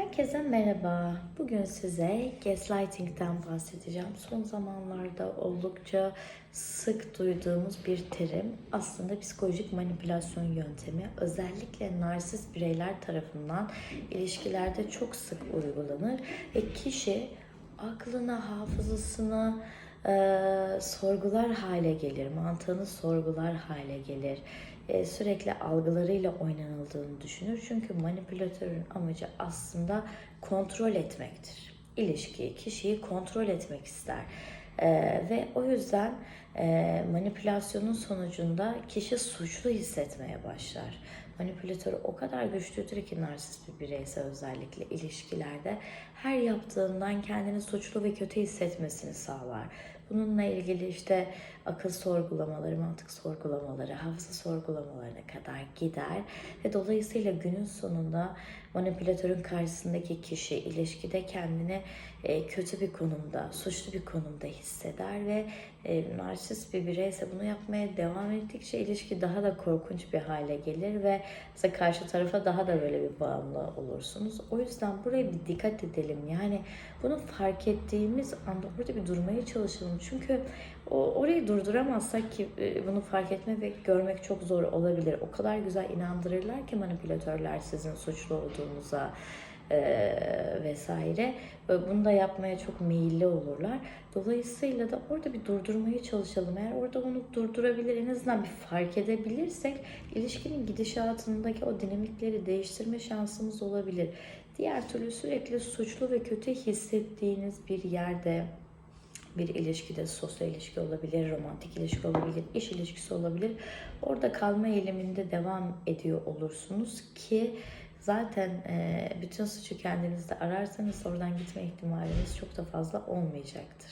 Herkese merhaba. Bugün size gaslighting'den bahsedeceğim. Son zamanlarda oldukça sık duyduğumuz bir terim. Aslında psikolojik manipülasyon yöntemi. Özellikle narsist bireyler tarafından ilişkilerde çok sık uygulanır ve kişi aklına, hafızasına e, sorgular hale gelir, mantığını sorgular hale gelir. E, sürekli algılarıyla oynanıldığını düşünür. Çünkü manipülatörün amacı aslında kontrol etmektir. İlişkiyi, kişiyi kontrol etmek ister. E, ve o yüzden e, manipülasyonun sonucunda kişi suçlu hissetmeye başlar. Manipülatör o kadar güçlüdür ki narsist bir bireyse özellikle ilişkilerde her yaptığından kendini suçlu ve kötü hissetmesini sağlar. Bununla ilgili işte akıl sorgulamaları, mantık sorgulamaları, hafıza sorgulamalarına kadar gider ve dolayısıyla günün sonunda manipülatörün karşısındaki kişi ilişkide kendini e, kötü bir konumda, suçlu bir konumda hisseder ve e, narsist bir bireyse bunu yapmaya devam ettikçe ilişki daha da korkunç bir hale gelir ve mesela karşı tarafa daha da böyle bir bağımlı olursunuz. O yüzden buraya bir dikkat edelim. Yani bunu fark ettiğimiz anda orada bir durmaya çalışalım. Çünkü o, orayı durduramazsak ki e, bunu fark etme ve görmek çok zor olabilir. O kadar güzel inandırırlar ki manipülatörler sizin suçlu olduğunuza e, vesaire. Ve bunu da yapmaya çok meyilli olurlar. Dolayısıyla da orada bir durdurmaya çalışalım. Eğer orada onu durdurabilir, en azından bir fark edebilirsek ilişkinin gidişatındaki o dinamikleri değiştirme şansımız olabilir. Diğer türlü sürekli suçlu ve kötü hissettiğiniz bir yerde bir ilişkide sosyal ilişki olabilir, romantik ilişki olabilir, iş ilişkisi olabilir. Orada kalma eğiliminde devam ediyor olursunuz ki zaten e, bütün suçu kendinizde ararsanız oradan gitme ihtimaliniz çok da fazla olmayacaktır.